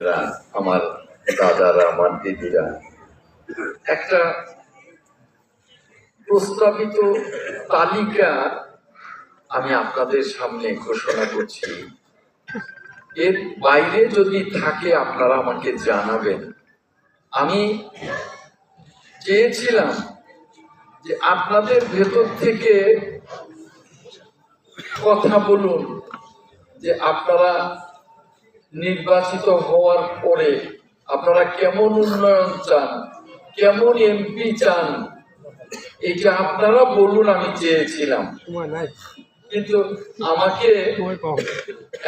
আমার দাদারা আমার দিদিরা একটা প্রস্তাবিত তালিকা আমি আপনাদের সামনে ঘোষণা করছি। এর বাইরে যদি থাকে, আপনারা আমাকে জানাবেন। আমি চেয়েছিলাম যে আপনাদের ভেতর থেকে কথা বলুন, যে আপনারা নির্বাচিত হওয়ার পরে আপনারা কেমন উন্নয়ন চান? কেমন এমপি চান? এটা আপনারা বলুন আমি চেয়েছিলাম। কিন্তু আমাকে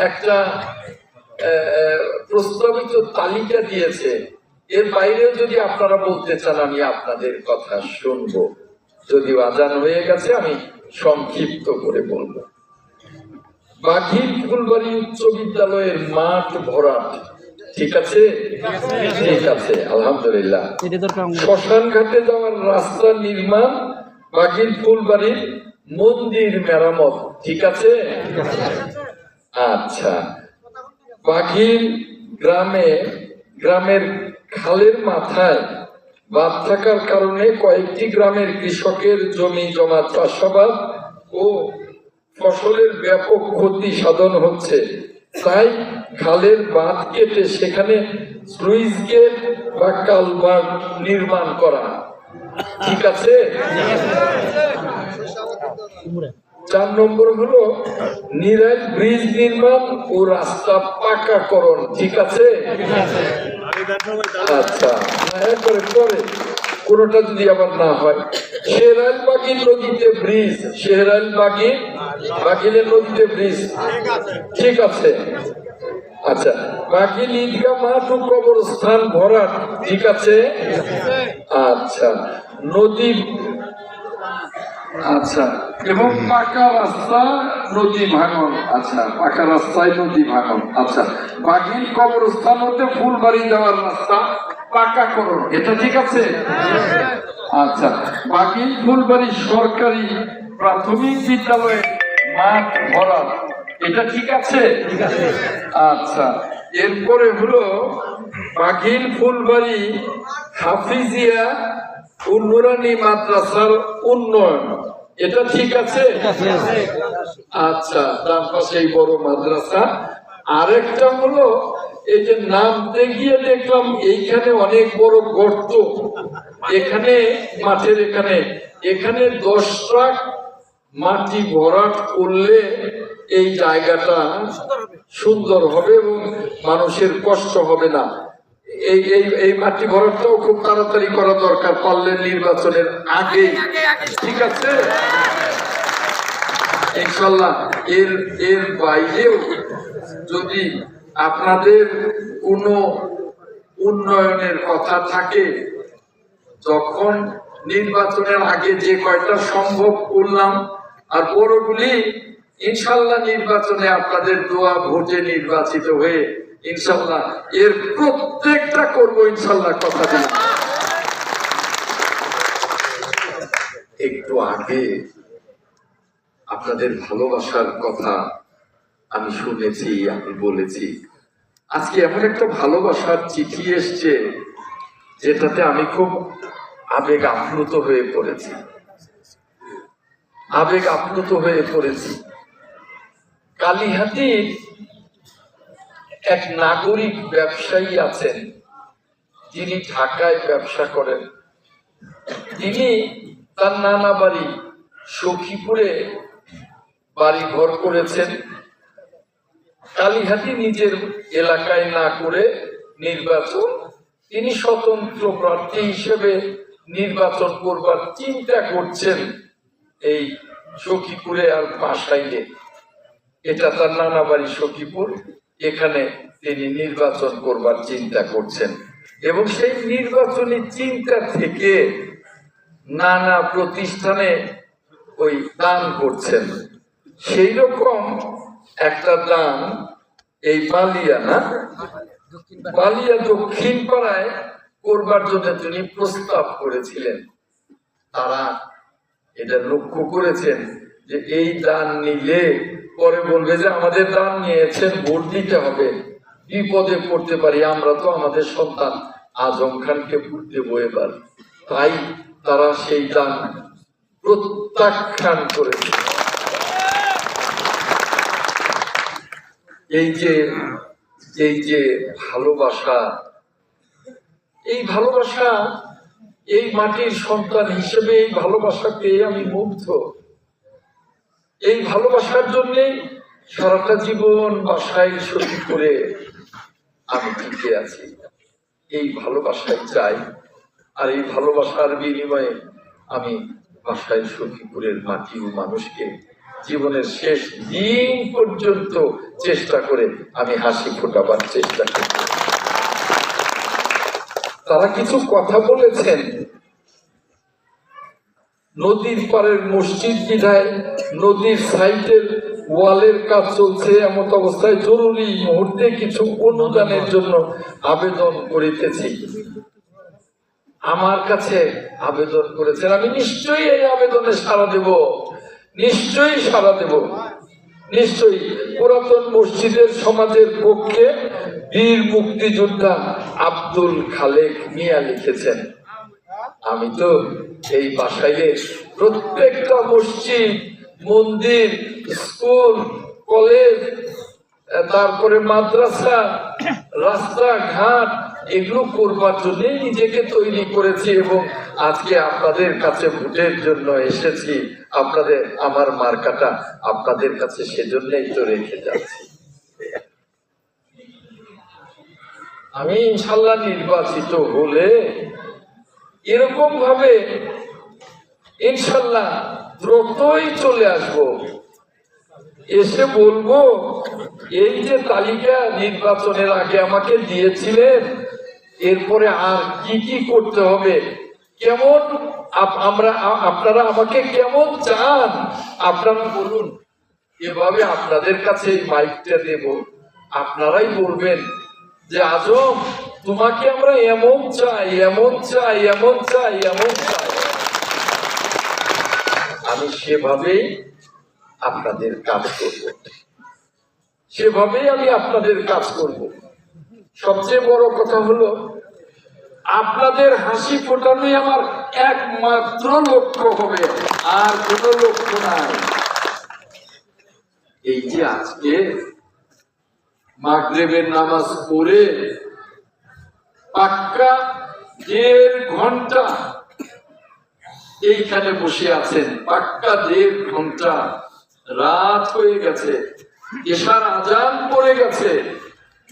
একটা প্রস্তাবিত তালিকা দিয়েছে। এর বাইরেও যদি আপনারা বলতে চান আমি আপনাদের কথা শুনব। যদি আজান হয়ে গেছে আমি সংক্ষিপ্ত করে বলব। বাঘির ফুলবাড়ি উচ্চ বিদ্যালয়ের মাঠ ভরাট। ঠিক আছে? ঠিক আছে, আলহামদুলিল্লাহ। শ্মশান ঘাটে যাওয়ার রাস্তা নির্মাণ বাঘির ফুলবাড়ির মন্দির মেরামত। ঠিক আছে? আচ্ছা। বাঘির গ্রামে, গ্রামের খালের মাথায় বাঁধ থাকার কারণে কয়েকটি গ্রামের কৃষকের জমি, জমা, চাষাবাদ ও ফসলের ব্যাপক ক্ষতি সাধন হচ্ছে। তাই খালের বাঁধ কেটে সেখানে স্লুইস গেট বা কালভার্ট নির্মাণ করা। ঠিক আছে? চার নম্বর হলো নিরাজ ব্রিজ নির্মাণ ও রাস্তা পাকাকরণ। ঠিক আছে? আচ্ছা। এরপরে পরে কোনোটা যদি আবার না হয়, শেরাল বাগি নদীতে ব্রিজ, শেরাল বাগি বাগিলের নদীতে ব্রিজ। ঠিক আছে। আচ্ছা বাগিল ঈদগাহ মাঠ ও কবরস্থান ভরাট, ঠিক আছে? আচ্ছা নদী আচ্ছা এবং পাকা রাস্তা নদী ভাঙন আচ্ছা পাকা রাস্তায় নদী ভাঙন আচ্ছা। বাগিল কবরস্থান হতে ফুলবাড়ি যাওয়ার রাস্তা পাকা করুন। এটা ঠিক আছে? আচ্ছা বাগিল ফুলবাড়ি সরকারি প্রাথমিক বিদ্যালয়ে মাঠ ভরা এটা ঠিক আছে? আচ্ছা এরপরে হলো বাঘিল ফুলবাড়ি হাফিজিয়া নুরানি মাদ্রাসার উন্নয়ন। এটা ঠিক আছে? আচ্ছা তার পাশে বড় মাদ্রাসা। আরেকটা হলো এই যে নামতে গিয়ে দেখলাম এইখানে অনেক বড় গর্ত। এখানে, মাঠের এখানে। এখানে দশ ট্রাক মাটি ভরাট করলে এই জায়গাটা সুন্দর হবে এবং মানুষের কষ্ট হবে না। এই এই এই মাটি ভরাটটাও খুব তাড়াতাড়ি করা দরকার পারলে নির্বাচনের আগে। ঠিক আছে? ইনশাল্লাহ এর এর বাইরেও যদি আপনাদের কোনো উন্নয়নের কথা থাকে? যখন নির্বাচনের আগে যে কয়টা সম্ভব করলাম, আর বড়গুলি ইনশাল্লাহ নির্বাচনে আপনাদের দোয়া ভোটে নির্বাচিত হয়ে ইনশাল্লাহ এর প্রত্যেকটা করব ইনশাল্লাহ কথা দিলাম। একটু আগে আপনাদের ভালোবাসার কথা আমি শুনেছি, আমি বলেছি। আজকে এমন একটা ভালোবাসার চিঠি এসছে, যেটাতে আমি খুব আবেগ আপ্লুত হয়ে পড়েছি। আবেগ আপ্লুত হয়ে পড়েছি। কালীহাতির এক নাগরিক ব্যবসায়ী আছেন, যিনি ঢাকায় ব্যবসা করেন। তিনি তার নানা বাড়ি সখীপুরে বাড়ি ঘর করেছেন। কালীহাতি নিজের এলাকায় না করে নির্বাচন, তিনি স্বতন্ত্র প্রার্থী হিসেবে নির্বাচন করবার চিন্তা করছেন এই সখীপুরে আর পাশাইলে এটা তার নানা বাড়ি সখীপুর, এখানে তিনি নির্বাচন করবার চিন্তা করছেন। এবং সেই নির্বাচনী চিন্তা থেকে নানা প্রতিষ্ঠানে ওই দান করছেন। সেই রকম একটা দান এই বালিয়া না? বালিয়া দক্ষিণ পাড়ায় করবার জন্য তিনি প্রস্তাব করেছিলেন। তারা এটা লক্ষ্য করেছেন যে এই দান নিলে পরে বলবে যে আমাদের দান নিয়েছেন, ভোট দিতে হবে। বিপদে পড়তে পারি, আমরা তো আমাদের সন্তান। আজম খানকে দেবো এবার। তাই তারা সেই দান প্রত্যাখ্যান করেছে। এই যে এই যে ভালোবাসা, এই ভালোবাসা, এই মাটির সন্তান হিসেবে এই ভালোবাসা পেয়ে আমি মুগ্ধ। এই ভালোবাসার জন্যে সারাটা জীবন বাসায় সত্যি করে আমি টিকে আছি। এই ভালোবাসায় চাই, আর এই ভালোবাসার বিনিময়ে আমি বাসায় সখীপুরের মাটি ও মানুষকে জীবনের শেষ দিন পর্যন্ত চেষ্টা করে আমি হাসি ফোটাবার চেষ্টা করি। তারা কিছু কথা বলেছেন। নদীর পাড়ের মসজিদ বিধায় নদীর সাইডের ওয়ালের কাজ চলছে এমন অবস্থায় জরুরি মুহূর্তে কিছু অনুদানের জন্য আবেদন করিতেছি। আমার কাছে আবেদন করেছেন, আমি নিশ্চয়ই এই আবেদনে সাড়া দেব। নিশ্চয়ই সাড়া দেব। নিশ্চয়ই পুরাতন মসজিদের সমাজের পক্ষে বীর মুক্তিযোদ্ধা আব্দুল খালেক মিয়া লিখেছেন, আমি তো এই বাসায় প্রত্যেকটা মসজিদ, মন্দির, স্কুল, কলেজ, তারপরে মাদ্রাসা, রাস্তাঘাট এগুলো করবার জন্য নিজেকে তৈরি করেছি এবং আজকে আপনাদের কাছে ভোটের জন্য এসেছি। আপনাদের, আমার মার্কাটা আপনাদের কাছে সেজন্যই তো রেখে যাচ্ছি। আমি ইনশাল্লাহ নির্বাচিত হলে এরকম ভাবে ইনশাল্লাহ দ্রুতই চলে আসব। এসে বলব, এই যে তালিকা নির্বাচনের আগে আমাকে দিয়েছিলেন এরপরে আর কি কি করতে হবে? কেমন আমরা আপনারা আমাকে কেমন চান? আপনারা বলুন। এভাবে আপনাদের কাছে মাইকটা দেব। আপনারাই বলবেন যে, আজম, তোমাকে আমরা এমন চাই এমন চাই এমন চাই এমন চাই। আমি সেভাবেই আপনাদের কাজ করব। সেভাবেই আমি আপনাদের কাজ করব। সবচেয়ে বড় কথা হলো, আপনাদের হাসি ফোটানোই আমার একমাত্র লক্ষ্য হবে, আর কোনো লক্ষ্য নাই। এই যে আজকে মাগরেবের নামাজ পড়ে পাক্কা দেড় ঘণ্টা এইখানে বসে আছেন, পাক্কা দেড় ঘণ্টা রাত হয়ে গেছে এসার আজান পড়ে গেছে।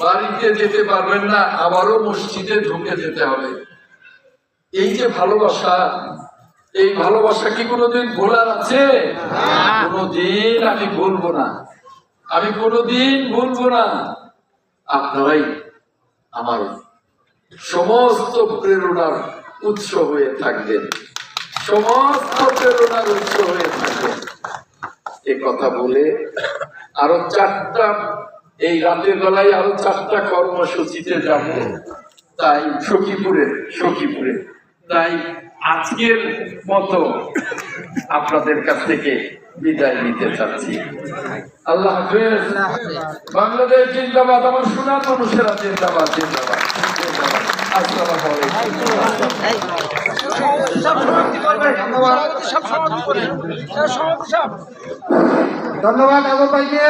বাড়িতে যেতে পারবেন না আবারও মসজিদে ঢুকে যেতে হবে। এই যে ভালোবাসা এই ভালোবাসা কি কোনোদিন ভোলার আছে? কোনোদিন আমি ভুলবো না। আমি কোনোদিন ভুলবো না। আপনারাই আমার সমস্ত প্রেরণার উৎস হয়ে থাকবেন। সমস্ত প্রেরণার উৎস হয়ে থাকবেন। এ কথা বলে আরও চারটা এই রাতের বেলায় আরও চারটা কর্মসূচিতে যাব। তাই সখীপুরে সখীপুরে। তাই আজকের মতো আপনাদের কাছ থেকে বিদায় নিতে চাচ্ছি। আল্লাহ হাফেজ। বাংলাদেশ জিন্দাবাদ আমার সোনার মানুষেরা জিন্দাবাদ জিন্দাবাদ ধন্যবাদ। ভাইকে।